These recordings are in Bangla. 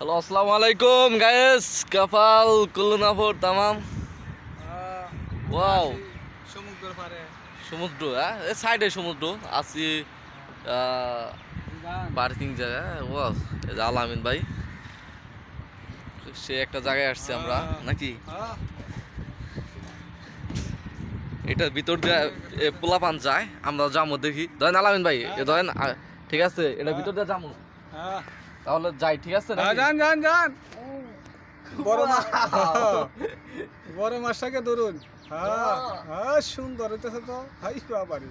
হ্যালো আসসালামু আলাইকুম গায়েস কাপাল কুল্লুনাফর তামাম। ওয়াও সমুদ্র পারে সমুদ্র হ্যাঁ? সাইডে সমুদ্র আছি পার্কিং জায়গা ওয়াও এই যে আলামিন ভাই। সে একটা জায়গায় আসছে আমরা নাকি? এটার ভিতর দিয়ে পোলাপান যায় আমরা যাব দেখি। ধরেন আলামিন ভাই এ ধরেন ঠিক আছে এটা ভিতর দিয়ে যাব তাহলে যাই ঠিক আছে নাকি? যান যান যান। বড় মাছ বড় মাছটাকে ধরুন। হ্যাঁ হ্যাঁ সুন্দর হইতেছে তো। হাই বাবারি।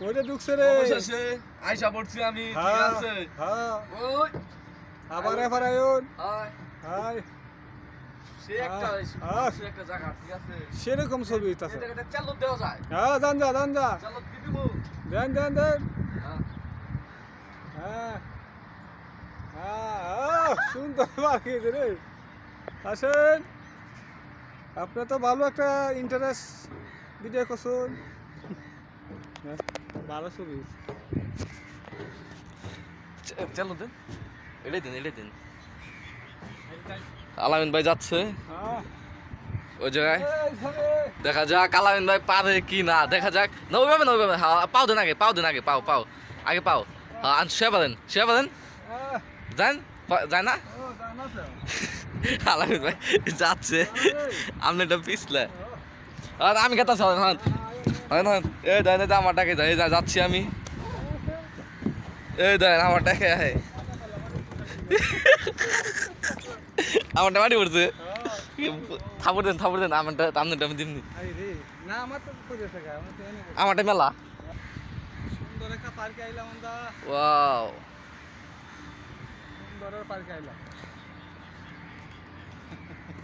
ওইটা ঢুকছে রে? অবশেষে আইসা পড়ছি আমি ঠিক হ্যাঁ আছে। হ্যাঁ। ওই। আবার এবার আয়ুন হাই। হাই। হ্যাঁ। সেরকম ছবি হইতেছে। দেওয়া যায়। হ্যাঁ যান যা যান যা চালু দিব? দেন দেন দেন হ্যাঁ। হ্যাঁ হ্যাঁ আহ, সুন্দর বাকিয়েছে রে আসেন। আপনার তো ভালো একটা ইন্টারেস্ট ভিডিও করছুন। হ্যাঁ, ভালো ছবি। চালু দেন। এটাই দিন এটাই দিন। আলামিন ভাই যাচ্ছে। হ্যাঁ। ওই জায়গায়। দেখা যাক আলামিন ভাই পারে কি না। দেখা যাক। না ওইভাবে না হ্যাঁ পাও দেন আগে পাও দেন আগে পাও পাও। আগে পাও। হ্যাঁ শুয়ে পারেন শুয়ে পারেন পা- যায় না? ও? আলামিন ভাই যাচ্ছে। আপনি এটা পিছলে। আর আমি কেতা হন হন। হন হন। এই দেন আমার টাকে যাই যাচ্ছি আমি। এই দেন আমার টাকে আমারটা মাটি পড়ছে। ও, থাপড় দেন থাপড় দেন আমারটা আপনারটা আমি দিমনি। আমারটা মেলা। সুন্দর একটা পার্কে আইলাম wow. i don't know if